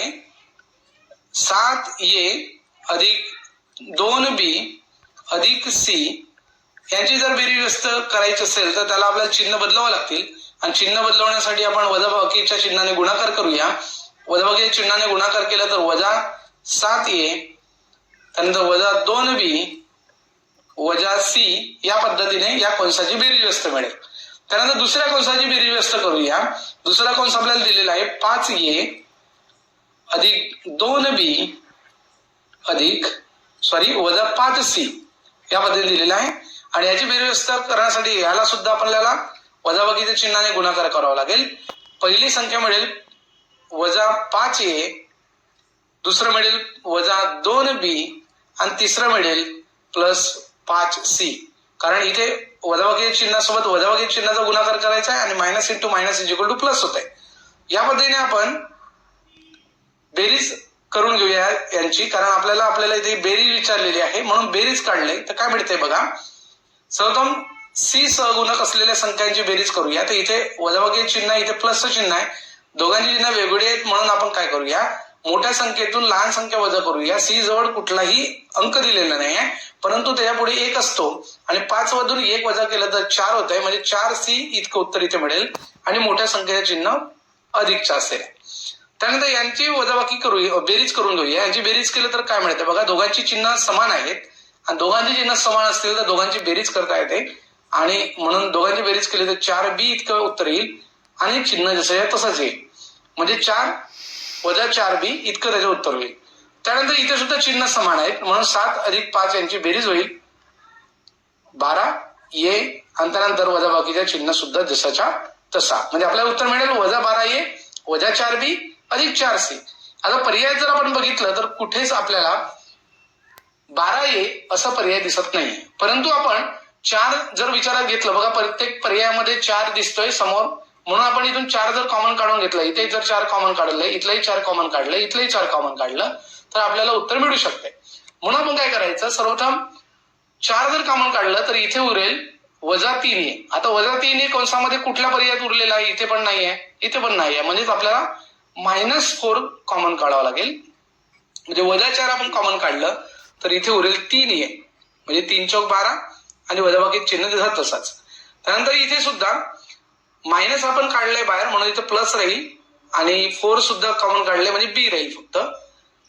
आहे. सात ए अधिक दोन बी अधिक सी यांची जर बेरीज व्यस्त करायची असेल तर त्याला आपल्याला चिन्ह बदलावं लागतील. आणि चिन्ह बदलवण्यासाठी आपण वजाबाकीच्या चिन्हाने गुणाकार करूया. वजाबाकीच्या चिन्हाने गुणाकार केला तर वजा सात ए त्यानंतर वजा दोन बी वजा सी या पद्धतीने या कंसाची बेरीज व्यस्त मिळेल. त्यानंतर दुसऱ्या कंसाची बेरीज व्यस्त करूया. दुसरा कंस आपल्याला दिलेला आहे पाच ए. अधिक दोन बी अधिक सॉरी वजा पाच सी या पद्धतीने दिलेला आहे. आणि याची बेरव्यवस्था करण्यासाठी याला सुद्धा आपल्याला वजाबाकीच्या चिन्हाने गुणाकार करावा लागेल. पहिली संख्या मिळेल वजा पाच ए दुसरं मिळेल वजा दोन बी आणि तिसरं मिळेल प्लस पाच सी. कारण इथे वजाबाकी चिन्हासोबत वजाबाकी चिन्हाचा गुणाकार करायचा आहे आणि minus into minus is equal to plus होत आहे. या पद्धतीने आपण बेरीज करून घेऊया यांची. कारण आपल्याला आपल्याला इथे बेरीज विचारलेली आहे. म्हणून बेरीज काढले. तर काय मिळते बघा. सर्वप्रथम सी सहगुणक असलेल्या संख्यांची बेरीज करूया. तर इथे वजाबाकी चिन्ह इथे प्लसचं चिन्ह आहे. दोघांची चिन्ह वेगळी आहेत म्हणून आपण काय करूया? मोठ्या संख्येतून लहान संख्या वजा करूया. सी जवळ कुठलाही अंक दिलेला नाही आहे परंतु त्याच्यापुढे एक असतो. आणि पाच मधून एक वजा केलं तर चार होत आहे म्हणजे चार सी इतकं उत्तर इथे मिळेल. आणि मोठ्या संख्येचं चिन्ह अधिकचं असेल. त्यानंतर यांची वजाबाकी करू बेरीज करून घेऊया. यांची बेरीज केलं तर काय मिळतं? बघा दोघांची चिन्ह समान आहेत. आणि दोघांची चिन्ह समान असतील तर दोघांची बेरीज करता येते. आणि म्हणून दोघांची बेरीज केली तर चार बी इतकं उत्तर येईल. आणि चिन्ह जसं आहे तसंच येईल. म्हणजे चार वजा चार बी इतकं त्याचं उत्तर होईल. त्यानंतर इथे सुद्धा चिन्ह समान आहेत. म्हणून सात अधिक पाच यांची बेरीज होईल. बारा ये आणि त्यानंतर वजा बाकीच्या चिन्ह सुद्धा जसाच्या तसा. म्हणजे आपल्याला उत्तर मिळेल वजा बारा ये वजा चार बी अधिक चार सी आता पर्याय जर आपण बघितलं तर कुठेच आपल्याला बारा ए असा पर्याय दिसत नाही. परंतु आपण चार जर विचारात घेतलं बघा प्रत्येक पर्यायामध्ये चार दिसतोय समोर. म्हणून आपण इथून चार जर कॉमन काढून घेतलं इथे जर चार कॉमन काढलं इथलंही चार कॉमन काढलं इथलंही चार कॉमन काढलं तर आपल्याला उत्तर मिळू शकते. म्हणून आपण काय करायचं सर्वप्रथम चार जर कॉमन काढलं तर इथे उरेल वजा तीन ए. आता वजा तीन ये कंसामध्ये कुठल्या पर्यायात उरलेला आहे? इथे पण नाहीये. इथे पण नाहीये. म्हणजेच आपल्याला मायनस फोर कॉमन काढावं लागेल. म्हणजे वजा चार आपण कॉमन काढलं तर इथे उरेल तीन ये. म्हणजे तीन चौक बारा आणि वजाबाकी चिन्ह दिसत तसाच. त्यानंतर इथे सुद्धा मायनस आपण काढलंय बाहेर म्हणून इथे प्लस राहील आणि फोर सुद्धा कॉमन काढले म्हणजे बी राहील फक्त.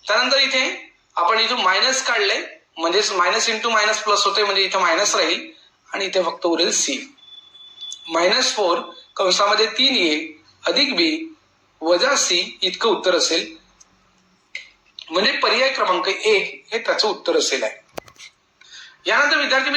त्यानंतर इथे आपण इथून मायनस काढले म्हणजेच मायनस इंटू मायनस प्लस होते म्हणजे इथे मायनस राहील आणि इथे फक्त उरेल सी मायनस फोर कंसामध्ये तीन ए अधिक बी वजा सी इतकं उत्तर असेल. म्हणजे पर्याय क्रमांक एक हे त्याचं उत्तर असेल आहे. यानंतर विद्यार्थी